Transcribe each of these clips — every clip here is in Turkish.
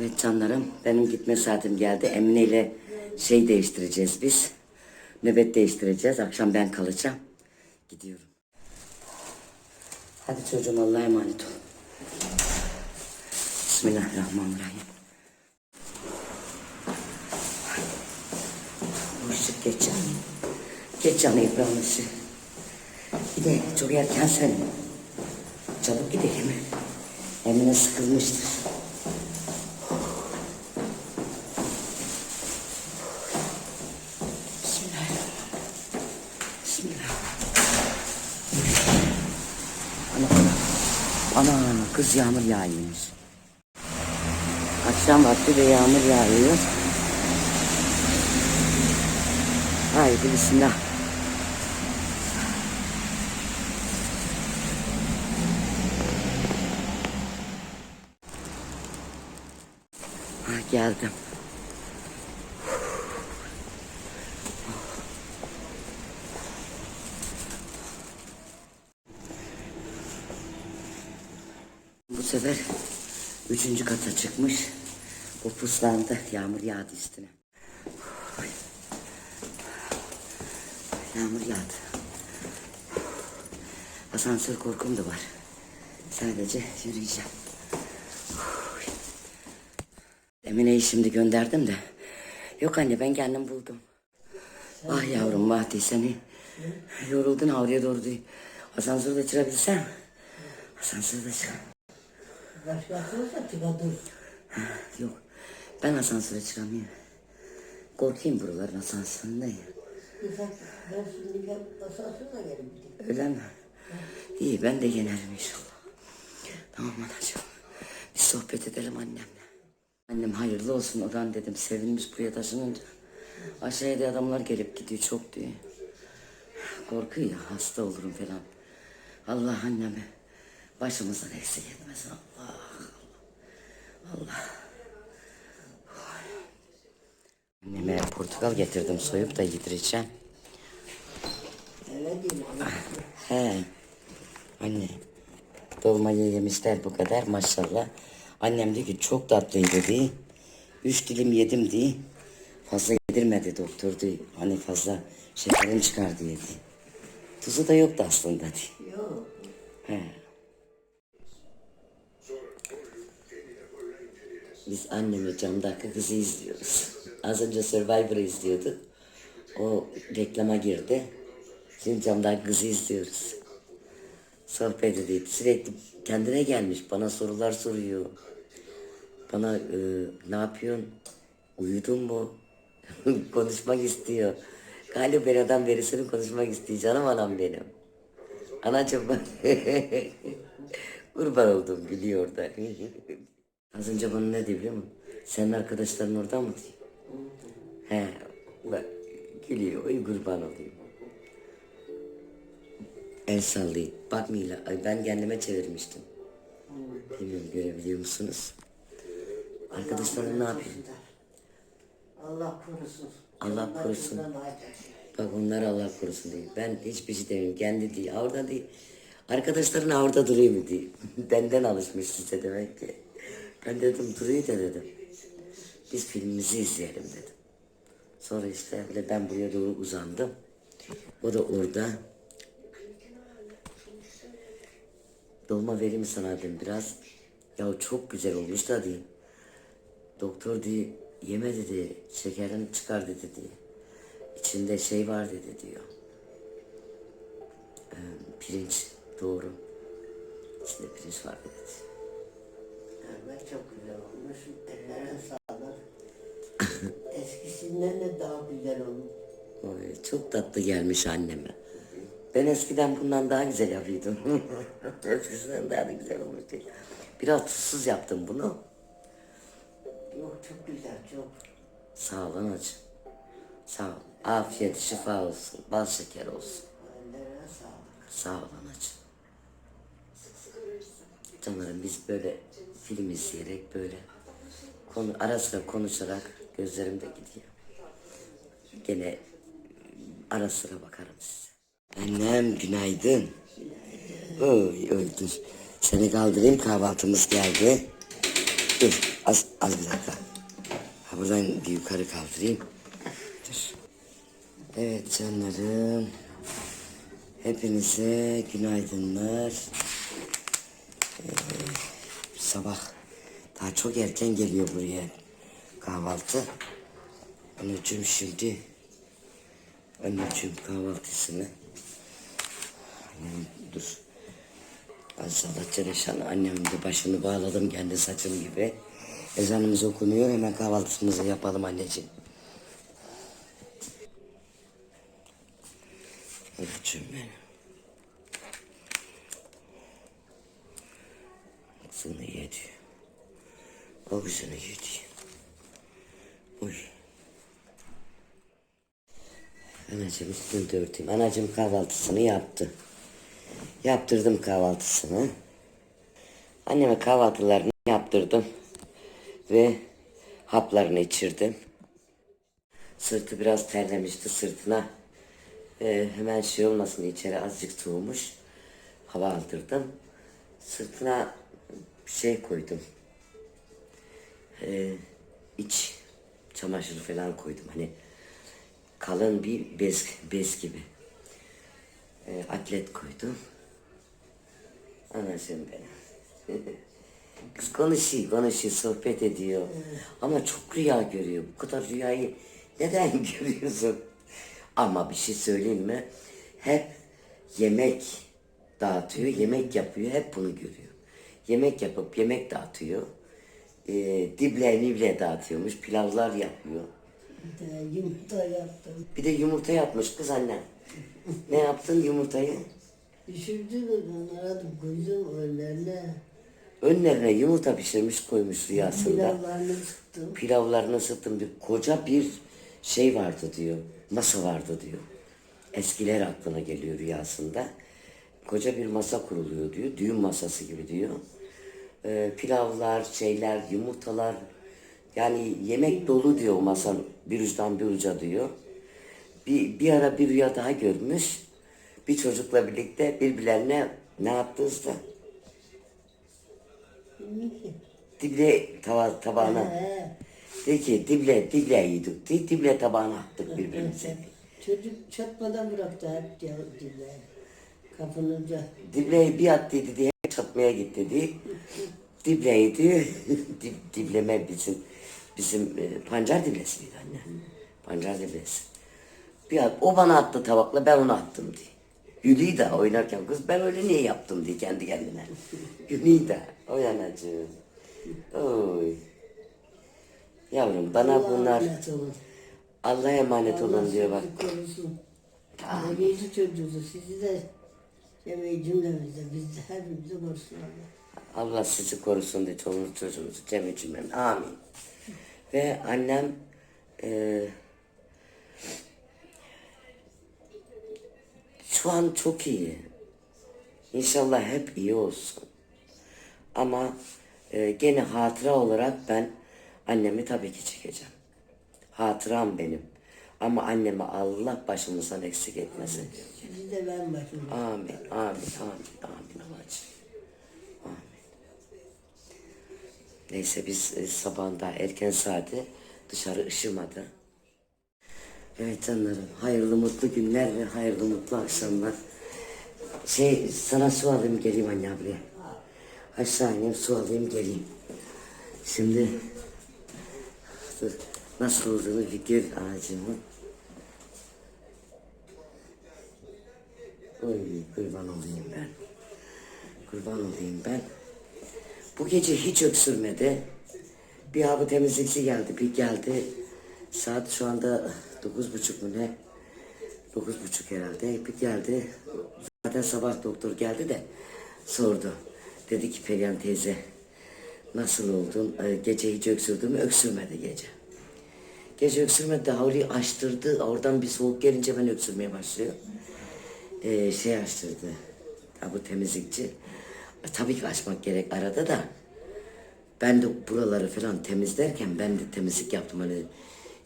Evet canlarım benim gitme saatim geldi. Emine ile şey değiştireceğiz biz. Nöbet değiştireceğiz. Akşam ben kalacağım. Gidiyorum. Hadi çocuğum Allah'a emanet ol. Bismillahirrahmanirrahim. Bu ışık geç canım. Geç canı İbrahim ışığı. Bir çok erken sen. Çabuk gidelim. Emine sıkılmıştır. Bismillahirrahmanirrahim. Ana, ana kız yağmur yağıyormuş. Akşam vakti de yağmur yağıyor. Haydi bismillah. Ha, geldim. Sefer üçüncü kata çıkmış. Bu puslandı. Yağmur yağdı üstüne. Yağmur yağdı. Asansör korkum da var. Sadece yürüyeceğim. Emine'yi şimdi gönderdim de. Yok anne ben kendim buldum. Ah yavrum vah diye seni. Yoruldun havluya doğru diye. Asansörde çıkabilsem. Asansörde çık. Başkası olsa çıkardır. Yok. Ben asansöre çıkamıyorum. Korkayım buraların asansöründe ya. Ben şimdi asansörle gelip. Öyle mi? İyi ben de yenerim inşallah. Tamam anacığım. Bir sohbet edelim annemle. Annem hayırlı olsun odan dedim. Sevinmiş buraya taşınınca. Aşağıya da adamlar gelip gidiyor çok diyor. Korkuyor hasta olurum falan. Allah annemi başımızdan eksik etmesin Allah. Allah. Anneme portakal getirdim soyup da yedireceğim. He. Anne. Dolmayı yemişler bu kadar maşallah. Annem diyor ki çok tatlıydı diye. Üç dilim yedim diye. Fazla yedirmedi doktor diyor. Hani fazla şekerin çıkar diye. Tuzu da yoktu aslında diye. Yok. He. Biz annemi camdaki kızı izliyoruz. Az önce Survivor'ı izliyorduk. O reklama girdi. Şimdi camdaki kızı izliyoruz. Sohbet edip sürekli kendine gelmiş. Bana sorular soruyor. Bana e, ne yapıyorsun? Uyudun mu? konuşmak istiyor. Galiba ben adam verisini konuşmak istiyor. Canım anam benim. Anacığım ben kurban oldum biliyor da. Az önce bana ne diyor biliyor musun? Senin arkadaşların orada mı diyor. He, bak gülüyor, oy kurban olayım. El sallıyor. Bakmıyla, ay ben kendime çevirmiştim. Bilmiyorum görebiliyor musunuz? Arkadaşların ne yapıyor? Allah korusun. Allah korusun. Ayacak. Bak onlar Allah korusun diyor. Ben hiçbir şey demiyorum. Kendi değil. Orada değil. Arkadaşların orada duruyor mu diye. Benden alışmış size demek ki. Ben dedim duruyor da dedim. Biz filmimizi izleyelim dedim. Sonra işte böyle ben buraya doğru uzandım. O da orada. Dolma vereyim sana dedim biraz. Ya çok güzel olmuş da diye. Doktor diye yeme dedi. Şekerin çıkar dedi diye. İçinde şey var dedi diyor. Ee, pirinç doğru. İçinde pirinç var dedi. Çok güzel olmuş. Ellerine sağlık. Eskisinden de daha güzel olmuş. Oy, çok tatlı gelmiş anneme. Ben eskiden bundan daha güzel yapıyordum. eskisinden daha da güzel olmuş değil. Biraz tuzsuz yaptım bunu. Yok çok güzel çok. Sağ ol anacığım. Sağ ol. Afiyet, şifa olsun. Bal şeker olsun. Ellerine sağlık. Sağ ol anacığım. Canlarım biz böyle film izleyerek böyle konu, ara sıra konuşarak gözlerim de gidiyor. Gene ara sıra bakarım size. Annem günaydın. Oy öldür. Seni kaldırayım kahvaltımız geldi. Dur az, az bir dakika. Ha, buradan bir yukarı kaldırayım. Dur. Evet canlarım. Hepinize günaydınlar. Ee, sabah daha çok erken geliyor buraya kahvaltı. Anneciğim şimdi anneciğim kahvaltısını annem dur Allah Celeşan annemin de başını bağladım kendi saçım gibi. Ezanımız okunuyor hemen kahvaltımızı yapalım anneciğim. Anneciğim benim. Kızını yedi. O kızını yedi. Uy. Anacığım üstünü de. Anacığım kahvaltısını yaptı. Yaptırdım kahvaltısını. Anneme kahvaltılarını yaptırdım. Ve haplarını içirdim. Sırtı biraz terlemişti sırtına. e, hemen şey olmasın içeri azıcık soğumuş. Hava aldırdım. Sırtına şey koydum. E, iç çamaşırı falan koydum. Hani kalın bir bez, bez gibi. E, atlet koydum. Anacığım benim. Kız konuşuyor, konuşuyor, sohbet ediyor. Ama çok rüya görüyor. Bu kadar rüyayı neden görüyorsun? Ama bir şey söyleyeyim mi? Hep yemek dağıtıyor, yemek yapıyor, hep bunu görüyor. Yemek yapıp yemek dağıtıyor. E, dible nible dağıtıyormuş, pilavlar yapıyor. Bir de yumurta yaptım. Bir de yumurta yapmış kız annem. Ne yaptın yumurtayı? Düşürdüm onlara da koydum önlerine. Önlerine yumurta pişirmiş koymuş rüyasında. Pilavlarını sıktım. Pilavlarını ısıttım diyor. Koca bir şey vardı diyor. Masa vardı diyor. Eskiler aklına geliyor rüyasında. Koca bir masa kuruluyor diyor. Düğün masası gibi diyor. Ee, pilavlar, şeyler, yumurtalar. Yani yemek dolu diyor o masanın bir uçtan bir uca diyor. Bir, bir ara bir rüya daha görmüş. Bir çocukla birlikte birbirlerine ne yaptınız da Bilmiyorum ki. dible tava, tabağına. He. De ki dible, dible yedik. Di, dible tabağına attık birbirimize. Çocuk çatmadan bıraktı hep geldiler. Kapınınca. Dibleyi bir at dedi diye çatmaya git dedi. Dibleydi. Dib, dibleme bizim bizim e, pancar diblesi miydi anne? Pancar diblesi. Bir at, o bana attı tabakla ben ona attım diye. Gülü'yü oynarken kız ben öyle niye yaptım diye kendi kendine. De oy anacığım. Oy. Yavrum bana Allah'a bunlar olun. Allah'a emanet olun Allah diyor bak. korusun. Yemeğici çocuğunuzu sizi de yemeği cümlemizde biz de hepimizi korusun Allah. Allah sizi korusun diye çoluğunuz çocuğunuzu cemi cümlem. Amin. Ve annem e, şu an çok iyi. İnşallah hep iyi olsun. Ama e, gene hatıra olarak ben annemi tabii ki çekeceğim. Hatıram benim. Ama annemi Allah başımızdan eksik etmesin. Sizi de ben başım. Amin, amin, amin, amin. Amin. Neyse biz e, sabahın daha erken saati dışarı ışımadı. Evet canlarım, hayırlı mutlu günler ve hayırlı mutlu akşamlar. Şey, sana su alayım geleyim anne ablaya. Aşağı ineyim su alayım geleyim. Şimdi dur, nasıl olduğunu bir gör ağacımın. Oy kurban olayım ben. Kurban olayım ben. Bu gece hiç öksürmedi. Bir abi temizlikçi geldi, bir geldi. Saat şu anda dokuz buçuk mu ne? Dokuz buçuk herhalde. Bir geldi. Zaten sabah doktor geldi de sordu. Dedi ki Perihan teyze nasıl oldun? Ee, Gece hiç öksürdün mü? Öksürmedi gece. Gece öksürmedi de açtırdı. Oradan bir soğuk gelince ben öksürmeye başlıyor. Ee, şey açtırdı. Ya bu temizlikçi. E, tabii ki açmak gerek arada da. Ben de buraları falan temizlerken ben de temizlik yaptım hani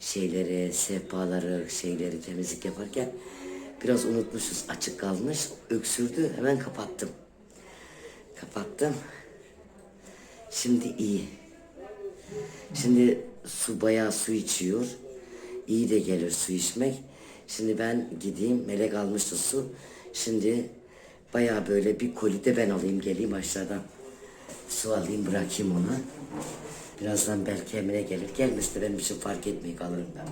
şeyleri, sehpaları, şeyleri temizlik yaparken biraz unutmuşuz açık kalmış öksürdü hemen kapattım. Kapattım. Şimdi iyi. Şimdi su bayağı su içiyor. İyi de gelir su içmek. Şimdi ben gideyim. Melek almıştı su. Şimdi bayağı böyle bir koli de ben alayım geleyim aşağıdan. Su alayım bırakayım ona. Birazdan belki Emine gelir. Gelmesi de benim için fark etmiyor kalırım ben.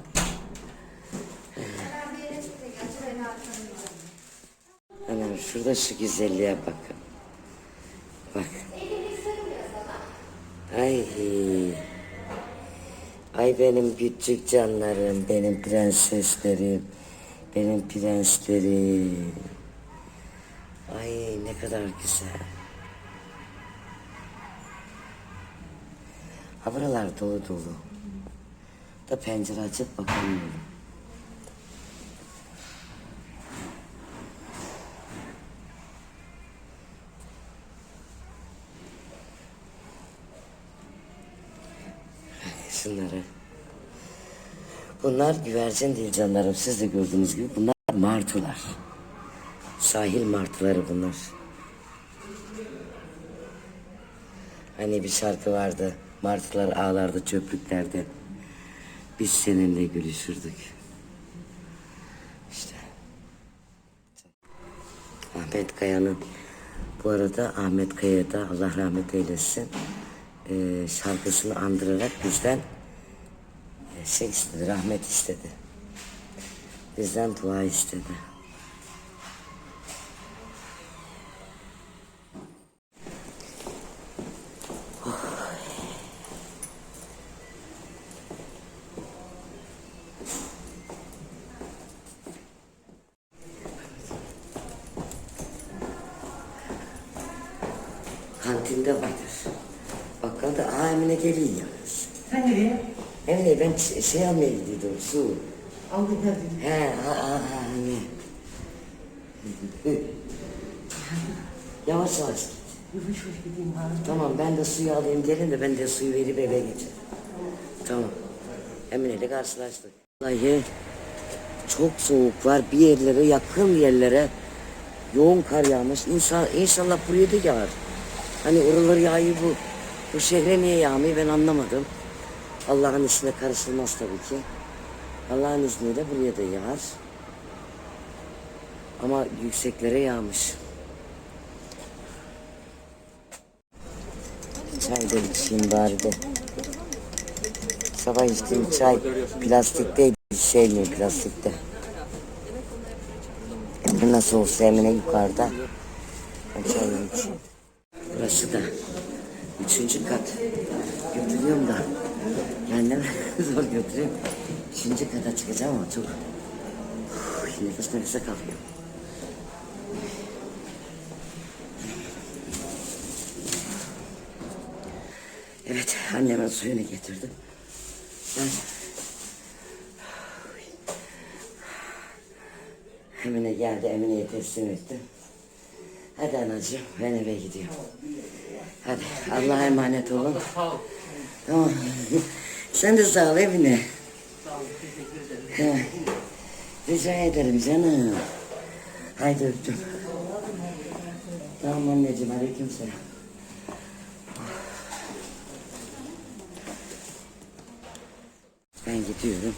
Hemen şurada şu güzelliğe bakın. Bak. Ay. Ay benim küçük canlarım, benim prenseslerim, benim prenslerim. Ay ne kadar güzel. Ha buralar dolu dolu. Da pencere açıp bakamıyorum. Şunları. Bunlar güvercin değil canlarım. Siz de gördüğünüz gibi bunlar martılar. Sahil martıları bunlar. Hani bir şarkı vardı. Martılar ağlardı çöplüklerde. Biz seninle gülüşürdük. İşte. Ahmet Kaya'nın bu arada Ahmet Kaya da Allah rahmet eylesin eee, şarkısını andırarak bizden eee, şey istedi, rahmet istedi. Bizden dua istedi. Kantinde vardır. Bakkalda aa Emine geliyor yalnız. Sen nereye? Emine ben ç- şey almaya gidiyordum su. Aldı geldi. He ha ha ha anne. yavaş yavaş git. Yavaş yavaş gideyim bari. Tamam ben de suyu alayım gelin de ben de suyu verip eve geçerim. Tamam. Emine ile karşılaştık. Vallahi çok soğuk var. Bir yerlere yakın yerlere yoğun kar yağmış. İnşallah, inşallah buraya da yağar. Hani oraları yağıyor bu. Bu şehre niye yağmıyor ben anlamadım. Allah'ın işine karışılmaz tabii ki. Allah'ın izniyle buraya da yağar. Ama yükseklere yağmış. Çay da içeyim bari de. Sabah içtiğim çay plastikteydi. Şey mi plastikte. Nasıl olsa Emine yukarıda. Çayımı içeyim. Burası da üçüncü kat. Götürüyorum da. Kendime zor götürüyorum. Üçüncü kata çıkacağım ama çok Uf, nefes nefese kalıyor. Evet, annemin suyunu getirdim. Ben... Emine geldi, Emine'ye teslim ettim. Hadi anacığım, ben eve gidiyorum. Hadi, Allah'a emanet olun. Tamam. Sen de sağ ol Emine. Ha, Rica ederim canım. Haydi öptüm. Tamam anneciğim, aleyküm selam. Ben gidiyorum.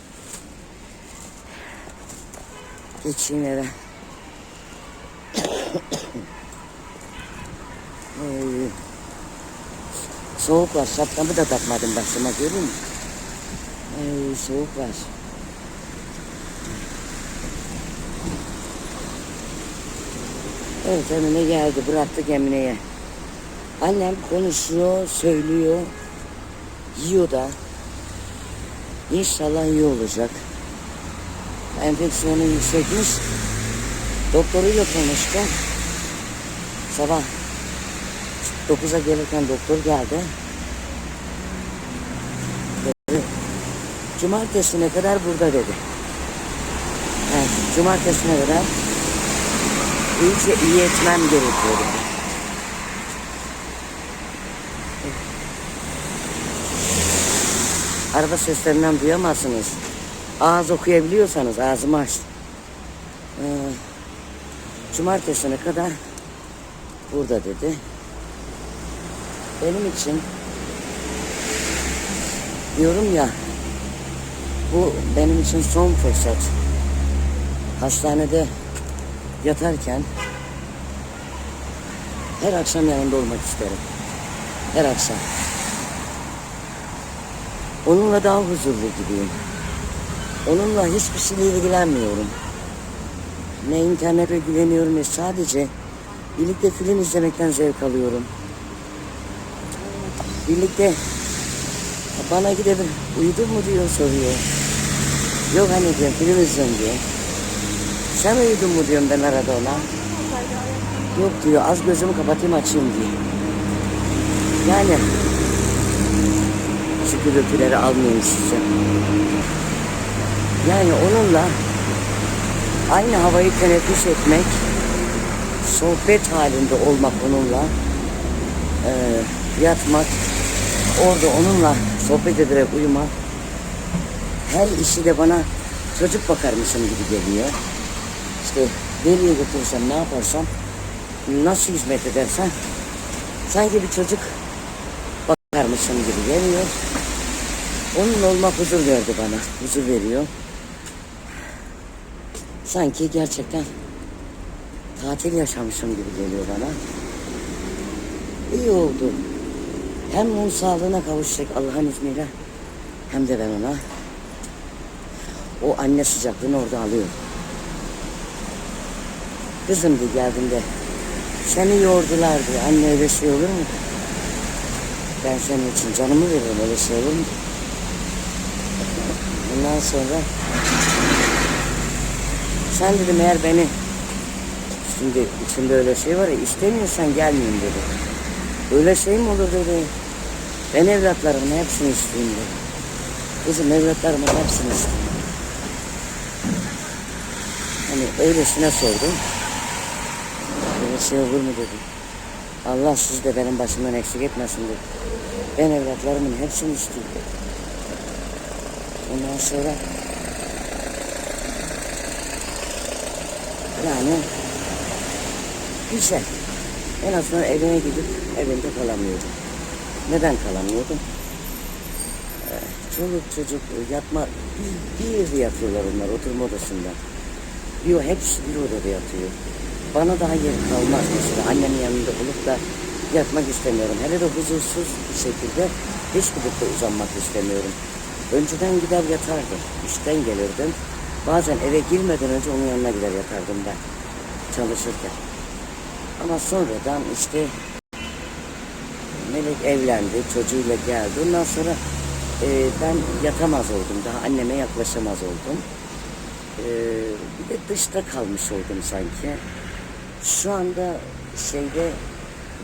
Geçeyim eve. Ay. Soğuk var. Şapkamı da takmadım başıma görüyor musun? Ay soğuk var. Evet Emine geldi. Bıraktık Emine'ye. Annem konuşuyor, söylüyor. Yiyor da. İnşallah iyi olacak. Enfeksiyonu yüksekmiş. Doktoruyla konuştum. Sabah 9'a gelirken doktor geldi. Dedi, Cumartesine kadar burada dedi. Evet, cumartesine kadar iyice iyi etmem gerekiyor dedi. Araba seslerinden duyamazsınız. Ağız okuyabiliyorsanız ağzımı aç. Ee, cumartesine kadar burada dedi. Benim için diyorum ya bu benim için son fırsat. Hastanede yatarken her akşam yanında olmak isterim. Her akşam. Onunla daha huzurlu gibiyim. Onunla hiçbir şeyle ilgilenmiyorum. Ne internete güveniyorum ne sadece birlikte film izlemekten zevk alıyorum. Birlikte bana gidip uyudun mu diyor soruyor. Yok hani diyorum film izliyorum diyor. Sen uyudun mu diyorum ben arada ona. Yok diyor az gözümü kapatayım açayım diyor. Yani şu gürültüleri almayayım size. Yani onunla aynı havayı teneffüs etmek, sohbet halinde olmak onunla, eee, yatmak, orada onunla sohbet ederek uyumak, her işi de bana çocuk bakarmışım gibi geliyor. İşte nereye götürsem, ne yaparsam, nasıl hizmet edersem, sanki bir çocuk bakarmışım gibi geliyor. Onunla olmak huzur verdi bana, huzur veriyor. Sanki gerçekten tatil yaşamışım gibi geliyor bana. İyi oldu. Hem onun sağlığına kavuşacak Allah'ın izniyle hem de ben ona o anne sıcaklığını orada alıyorum. Kızım diye geldiğinde seni yordular diye anne öyle şey olur mu? Ben senin için canımı veririm öyle şey olur mu? Ondan sonra sen dedim eğer beni şimdi içinde öyle şey var ya istemiyorsan gelmeyeyim dedi. Öyle şey mi olur dedi. Ben evlatlarımın hepsini isteyeyim dedi. Kızım evlatlarımın hepsini isteyeyim. Hani öylesine sordum. Böyle şey olur mu dedim. Allah siz de benim başımdan eksik etmesin dedi. Ben evlatlarımın hepsini isteyeyim dedi. Ondan sonra yani güzel. En azından evine gidip evinde kalamıyordum. Neden kalamıyordum? Ee, Çoluk çocuk yatma bir, bir yatıyorlar onlar oturma odasında. Diyor hepsi bir odada yatıyor. Bana daha yer kalmaz mesela annemin yanında olup da yatmak istemiyorum. Hele de huzursuz bir şekilde hiç gidip de uzanmak istemiyorum. Önceden gider yatardım. İşten gelirdim. Bazen eve girmeden önce onun yanına gider yatardım ben. Çalışırken. Ama sonradan işte Melek evlendi, çocuğuyla geldi. Ondan sonra e, ben yatamaz oldum. Daha anneme yaklaşamaz oldum. E, bir de dışta kalmış oldum sanki. Şu anda şeyde,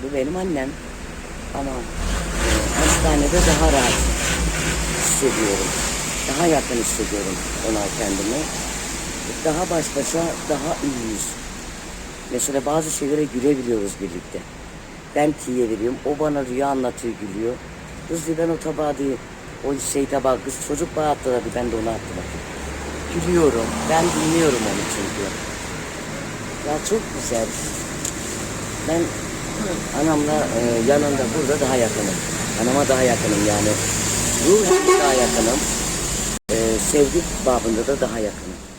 bu benim annem. Ama e, hastanede daha rahat hissediyorum. Daha yakın hissediyorum ona kendimi. Daha baş başa, daha iyiyiz. Mesela bazı şeylere gülebiliyoruz birlikte. Ben tiye veriyorum, o bana rüya anlatıyor, gülüyor. Kız diyor ben o tabağı diyor, o şey tabağı, kız çocuk bana attı ben de onu attım. Gülüyorum, ben dinliyorum onu çünkü. Ya çok güzel. Ben anamla e, yanında burada daha yakınım. Anama daha yakınım yani. Ruhen daha yakınım. E, sevgi babında da daha yakınım.